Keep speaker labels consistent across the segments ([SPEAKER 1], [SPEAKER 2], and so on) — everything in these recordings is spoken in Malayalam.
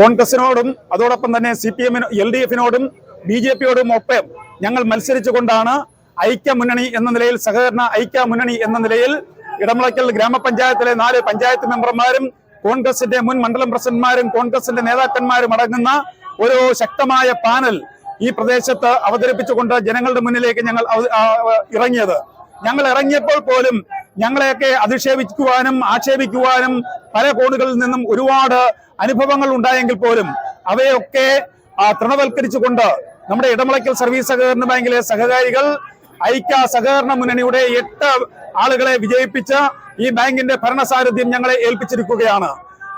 [SPEAKER 1] കോൺഗ്രസിനോടും അതോടൊപ്പം തന്നെ സി പി എമ്മിനോ എൽ ഡി എഫിനോടും ബി ജെ പിയോടും ഒപ്പം ഞങ്ങൾ മത്സരിച്ചുകൊണ്ടാണ് ഐക്യ മുന്നണി എന്ന നിലയിൽ സഹകരണ ഐക്യ മുന്നണി എന്ന നിലയിൽ ഇടമുളയ്ക്കൽ ഗ്രാമപഞ്ചായത്തിലെ നാല് പഞ്ചായത്ത് മെമ്പർമാരും കോൺഗ്രസിന്റെ മുൻ മണ്ഡലം പ്രസിഡന്റ്മാരും കോൺഗ്രസിന്റെ നേതാക്കന്മാരും അടങ്ങുന്ന ഒരു ശക്തമായ പാനൽ ഈ പ്രദേശത്ത് അവതരിപ്പിച്ചുകൊണ്ട് ജനങ്ങളുടെ മുന്നിലേക്ക് ഞങ്ങൾ ഇറങ്ങിയത്. ഞങ്ങൾ ഇറങ്ങിയപ്പോൾ പോലും ഞങ്ങളെയൊക്കെ അധിക്ഷേപിക്കുവാനും ആക്ഷേപിക്കുവാനും പല കോണുകളിൽ നിന്നും ഒരുപാട് അനുഭവങ്ങൾ ഉണ്ടായെങ്കിൽ പോലും അവയൊക്കെ തൃണവൽക്കരിച്ചുകൊണ്ട് നമ്മുടെ ഇടമുളയ്ക്കൽ സർവീസ് സഹകരണ ബാങ്കിലെ സഹകാരികൾ ഐക്യ സഹകരണ മുന്നണിയുടെ എട്ട് ആളുകളെ വിജയിപ്പിച്ച് ഈ ബാങ്കിന്റെ ഭരണസാരഥ്യം ഞങ്ങളെ ഏൽപ്പിച്ചിരിക്കുകയാണ്.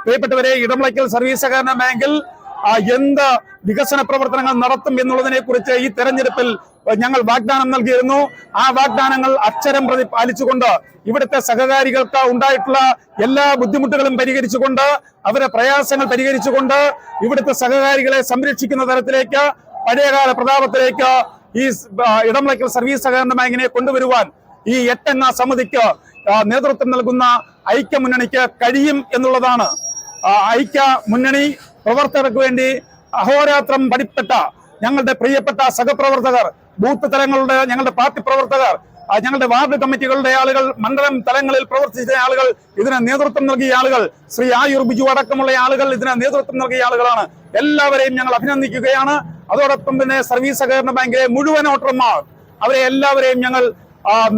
[SPEAKER 1] പ്രിയപ്പെട്ടവരെ ഇടമുളയ്ക്കൽ സർവീസ് സഹകരണ ബാങ്കിൽ എന്ത് വികസന പ്രവർത്തനങ്ങൾ നടത്തും എന്നുള്ളതിനെ കുറിച്ച് ഈ തെരഞ്ഞെടുപ്പിൽ ഞങ്ങൾ വാഗ്ദാനം നൽകിയിരുന്നു. ആ വാഗ്ദാനങ്ങൾ അക്ഷരം പ്രതി പാലിച്ചുകൊണ്ട് ഇവിടുത്തെ സഹകാരികൾക്ക് ഉണ്ടായിട്ടുള്ള എല്ലാ ബുദ്ധിമുട്ടുകളും പരിഹരിച്ചുകൊണ്ട് അവരെ പ്രയാസങ്ങൾ പരിഹരിച്ചുകൊണ്ട് ഇവിടുത്തെ സഹകാരികളെ സംരക്ഷിക്കുന്ന തരത്തിലേക്ക് പഴയകാല പ്രതാപത്തിലേക്ക് ഈ സ്- സർവീസ് സഹകരണ ബാങ്കിനെ കൊണ്ടുവരുവാൻ ഈ എട്ടംഗ സമിതിക്ക് നേതൃത്വം നൽകുന്ന ഐക്യ മുന്നണിക്ക് കഴിയും എന്നുള്ളതാണ്. ഐക്യ മുന്നണി പ്രവർത്തകർക്ക് വേണ്ടി അഹോരാത്രം പഠിപ്പെട്ട ഞങ്ങളുടെ പ്രിയപ്പെട്ട സഹപ്രവർത്തകർ ബൂത്ത് തലങ്ങളുടെ ഞങ്ങളുടെ പാർട്ടി പ്രവർത്തകർ ഞങ്ങളുടെ വാർഡ് കമ്മിറ്റികളുടെ ആളുകൾ മണ്ഡലം തലങ്ങളിൽ പ്രവർത്തിച്ച ആളുകൾ ഇതിന് നേതൃത്വം നൽകിയ ആളുകൾ ശ്രീ ആയുർ ബിജു അടക്കമുള്ള ആളുകൾ ഇതിന് നേതൃത്വം നൽകിയ ആളുകളാണ്. എല്ലാവരെയും ഞങ്ങൾ അഭിനന്ദിക്കുകയാണ്. അതോടൊപ്പം തന്നെ സർവീസ് സഹകരണ ബാങ്കിലെ മുഴുവൻ വോട്ടർമാർ അവരെ എല്ലാവരെയും ഞങ്ങൾ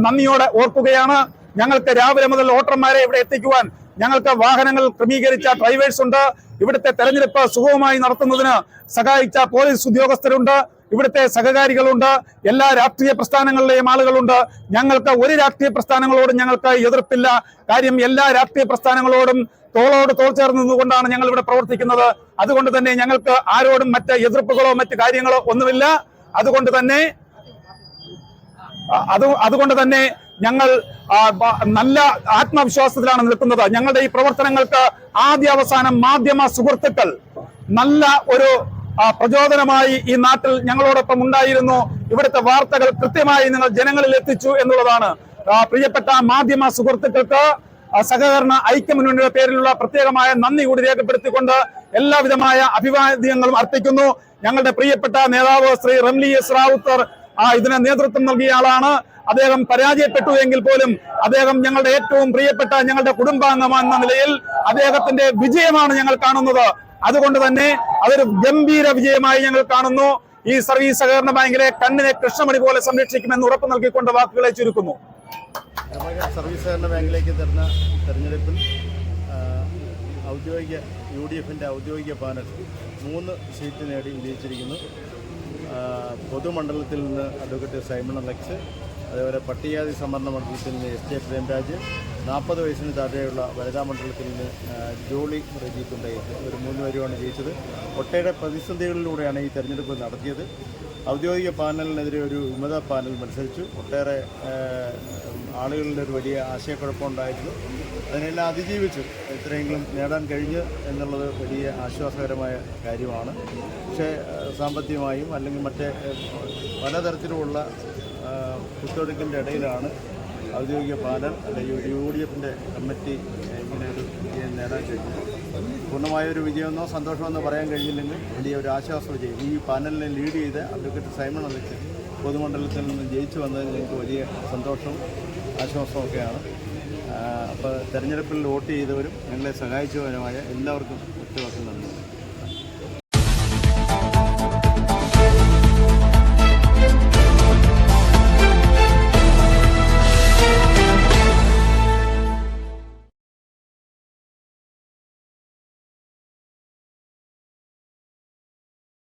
[SPEAKER 1] നന്ദിയോടെ ഓർക്കുകയാണ്. ഞങ്ങൾക്ക് രാവിലെ മുതൽ വോട്ടർമാരെ ഇവിടെ എത്തിക്കുവാൻ ഞങ്ങൾക്ക് വാഹനങ്ങൾ ക്രമീകരിച്ച ഡ്രൈവേഴ്സ് ഉണ്ട്. ഇവിടുത്തെ തെരഞ്ഞെടുപ്പ് സുഗമമായി നടത്തുന്നതിന് സഹായിച്ച പോലീസ് ഉദ്യോഗസ്ഥരുണ്ട്. ഇവിടുത്തെ സഹകാരികളുണ്ട്. എല്ലാ രാഷ്ട്രീയ പ്രസ്ഥാനങ്ങളിലെയും ആളുകളുണ്ട്. ഞങ്ങൾക്ക് ഒരു രാഷ്ട്രീയ പ്രസ്ഥാനങ്ങളോടും ഞങ്ങൾക്ക് എതിർപ്പില്ല. കാര്യം എല്ലാ രാഷ്ട്രീയ പ്രസ്ഥാനങ്ങളോടും തോളോട് തോൾ ചേർന്ന് നിന്നുകൊണ്ടാണ് ഞങ്ങൾ ഇവിടെ പ്രവർത്തിക്കുന്നത്. അതുകൊണ്ട് തന്നെ ഞങ്ങൾക്ക് ആരോടും മറ്റ് എതിർപ്പുകളോ മറ്റ് കാര്യങ്ങളോ ഒന്നുമില്ല. അതുകൊണ്ട് തന്നെ അത് അതുകൊണ്ട് തന്നെ ഞങ്ങൾ നല്ല ആത്മവിശ്വാസത്തിലാണ് നിൽക്കുന്നത്. ഞങ്ങളുടെ ഈ പ്രവർത്തനങ്ങൾക്ക് ആദ്യ അവസാനം മാധ്യമ സുഹൃത്തുക്കൾ നല്ല ഒരു പ്രചോദനമായി ഈ നാട്ടിൽ ഞങ്ങളോടൊപ്പം ഉണ്ടായിരുന്നു. ഇവിടുത്തെ വാർത്തകൾ കൃത്യമായി നിങ്ങൾ ജനങ്ങളിൽ എത്തിച്ചു എന്നുള്ളതാണ്. പ്രിയപ്പെട്ട മാധ്യമ സുഹൃത്തുക്കൾക്ക് സഹകരണ ഐക്യമുന്നണിയുടെ പേരിലുള്ള പ്രത്യേകമായ നന്ദി കൂടി രേഖപ്പെടുത്തിക്കൊണ്ട് എല്ലാവിധമായ അഭിവാദ്യങ്ങളും അർപ്പിക്കുന്നു. ഞങ്ങളുടെ പ്രിയപ്പെട്ട നേതാവ് ശ്രീ റംലി എസ് റാവുത്തർ ആ ഇതിന് നേതൃത്വം നൽകിയ ആളാണ്. അദ്ദേഹം പരാജയപ്പെട്ടു എങ്കിൽ പോലും അദ്ദേഹം ഞങ്ങളുടെ ഏറ്റവും പ്രിയപ്പെട്ട ഞങ്ങളുടെ കുടുംബാംഗമെന്ന നിലയിൽ അദ്ദേഹത്തിന്റെ വിജയമാണ് ഞങ്ങൾ കാണുന്നത്. അതുകൊണ്ട് തന്നെ അതൊരു ഗംഭീര വിജയമായി ഞങ്ങൾ കാണുന്നു. ഈ സർവീസ് സഹകരണ ബാങ്കിലെ കണ്ണിനെ കൃഷ്ണമണി പോലെ സംരക്ഷിക്കുമെന്ന് ഉറപ്പ് നൽകിക്കൊണ്ട് വാക്കുകളെ ചുരുക്കുന്നു.
[SPEAKER 2] സർവീസ് സഹകരണ ബാങ്കിലേക്ക് തരുന്ന തെരഞ്ഞെടുപ്പിൽ ഔദ്യോഗിക യു ഡി എഫിന്റെ ഔദ്യോഗിക പാനൽ മൂന്ന് സീറ്റ് നേടി വിജയിച്ചിരിക്കുന്നു. പൊതുമണ്ഡലത്തിൽ നിന്ന് അഡ്വക്കേറ്റ് സൈമൺ അലക്സ് അതേപോലെ പട്ടികജാതി സംവരണ മണ്ഡലത്തിൽ നിന്ന് എസ് ജെ പ്രേംരാജ് നാൽപ്പത് വയസ്സിന് താഴെയുള്ള വനിതാ മണ്ഡലത്തിൽ നിന്ന് ജോളി റജീത്തുണ്ടായിരുന്നു ഒരു മൂന്ന് പേരുമാണ് ജയിച്ചത്. ഒട്ടേറെ പ്രതിസന്ധികളിലൂടെയാണ് ഈ തെരഞ്ഞെടുപ്പ് നടത്തിയത്. ഔദ്യോഗിക പാനലിനെതിരെ ഒരു വിമത പാനൽ മത്സരിച്ചു. ഒട്ടേറെ ആളുകളുടെ ഒരു വലിയ ആശയക്കുഴപ്പമുണ്ടായിരുന്നു. അതിനെല്ലാം അതിജീവിച്ചു. എത്രയെങ്കിലും നേടാൻ കഴിഞ്ഞു എന്നുള്ളത് വലിയ ആശ്വാസകരമായ കാര്യമാണ്. പക്ഷേ സാമ്പത്തികമായും അല്ലെങ്കിൽ മറ്റേ പലതരത്തിലുമുള്ള കുത്തൊഴുക്കിന്റെ ഇടയിലാണ് ഔദ്യോഗിക പാനൽ അല്ലെങ്കിൽ യു ഡി എഫിന്റെ കമ്മിറ്റി ഇങ്ങനെ ഒരു വിജയം നേടാൻ കഴിഞ്ഞത്. പൂർണമായൊരു വിജയമെന്നോ സന്തോഷമെന്നോ പറയാൻ കഴിഞ്ഞില്ലെങ്കിൽ വലിയ ഒരു ആശ്വാസ ഈ പാനലിനെ ലീഡ് ചെയ്ത് അഡ്വക്കേറ്റ് സൈമൺ അലക്ഷൻ പൊതുമണ്ഡലത്തിൽ നിന്ന് ജയിച്ചു വന്നതിൽ എനിക്ക് വലിയ സന്തോഷവും ആശ്വാസമൊക്കെയാണ് അപ്പോൾ തെരഞ്ഞെടുപ്പിൽ വോട്ട് ചെയ്തവരും ഞങ്ങളെ സഹായിച്ചവരുമായ എല്ലാവർക്കും ഒറ്റവാക്കും നന്ദി.